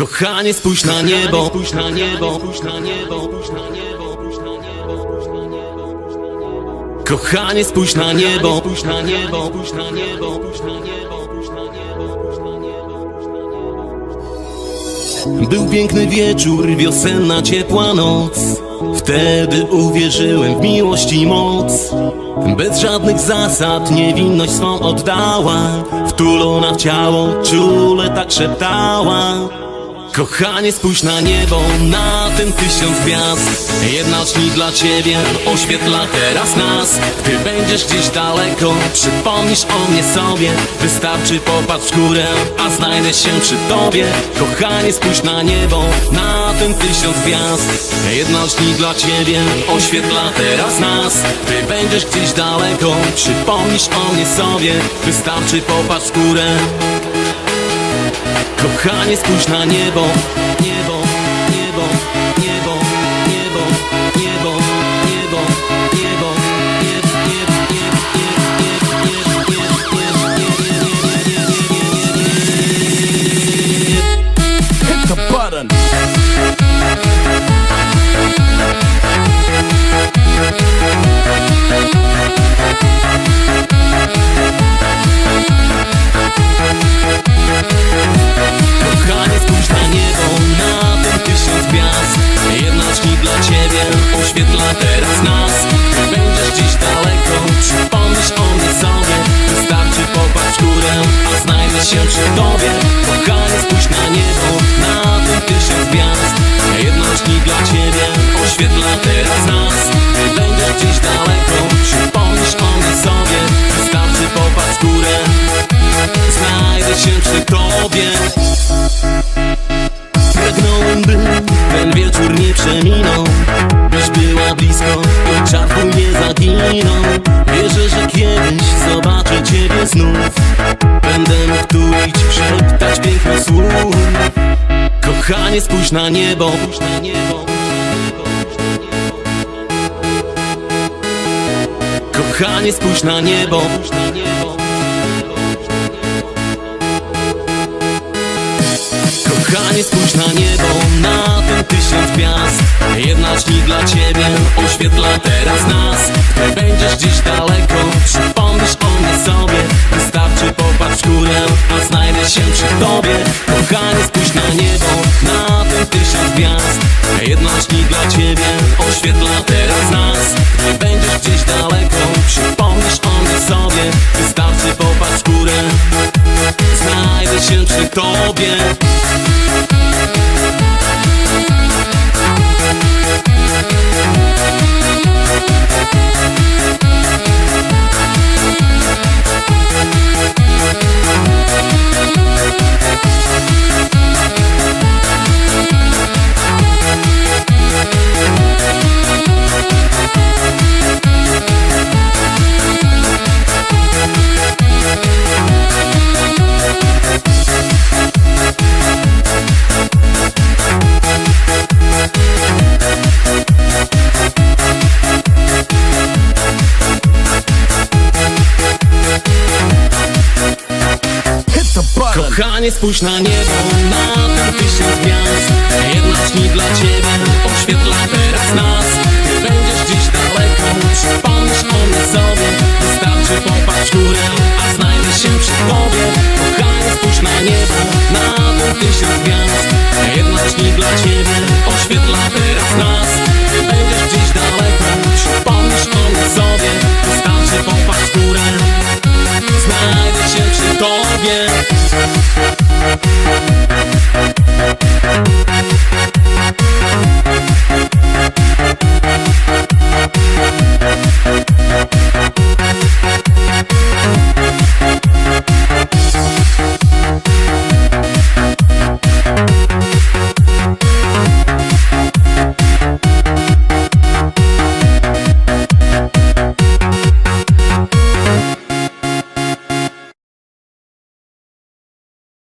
Kochanie, spójrz na niebo, spójrz na niebo, spójrz na niebo, spójrz na niebo, spójrz na niebo, spójrz na niebo. Kochanie, spójrz na niebo, spójrz na niebo, spójrz na niebo, spójrz na niebo, spójrz na niebo, spójrz na niebo. Był piękny wieczór, wiosenna ciepła noc. Wtedy uwierzyłem w miłość i moc. Bez żadnych zasad niewinność swą oddała. Wtulona w ciało, czule tak szeptała Kochanie spójrz na niebo, na ten tysiąc gwiazd. Jedna śni dla ciebie oświetla teraz nas. Ty będziesz gdzieś daleko, przypomnisz o mnie sobie. Wystarczy popatrz w górę, a znajdę się przy tobie. Kochanie spójrz na niebo, na ten tysiąc gwiazd. Jedna śni dla ciebie oświetla teraz nas. Ty będziesz gdzieś daleko, przypomnisz o mnie sobie. Wystarczy popatrz w górę Kochanie, spójrz na niebo, oświetla teraz nas będziesz gdzieś daleko, przypomnisz o mnie sobie. Wystarczy popatrz w górę, znajdę się przy tobie. Pragnąłem, by ten wieczór nie przeminął. Byś była blisko i czar twój nie zaginął. Wierzę, że kiedyś zobaczę ciebie znów. Będę mógł tulić, szeptać piękno słów Kochanie, spójrz na niebo. Spójrz na niebo Kochanie, spójrz na niebo. Kochanie, spójrz na niebo, na ten tysiąc gwiazd. Jedna śni dla ciebie, oświetla teraz nas. Ty będziesz gdzieś daleko, przypomnisz o mnie sobie. Wystarczy popatrz w górę, a znajdę się przy tobie. Kochanie, spójrz na niebo, na ten tysiąc gwiazd. Jedna śni dla ciebie, oświetla teraz nas przy tobie Kochanie, spójrz na niebo, na tysiąc gwiazd. Jedna śni dla ciebie, oświetla teraz nas. Będziesz gdzieś daleko, przypomnisz o mnie sobie. Wystarczy popatrz górę,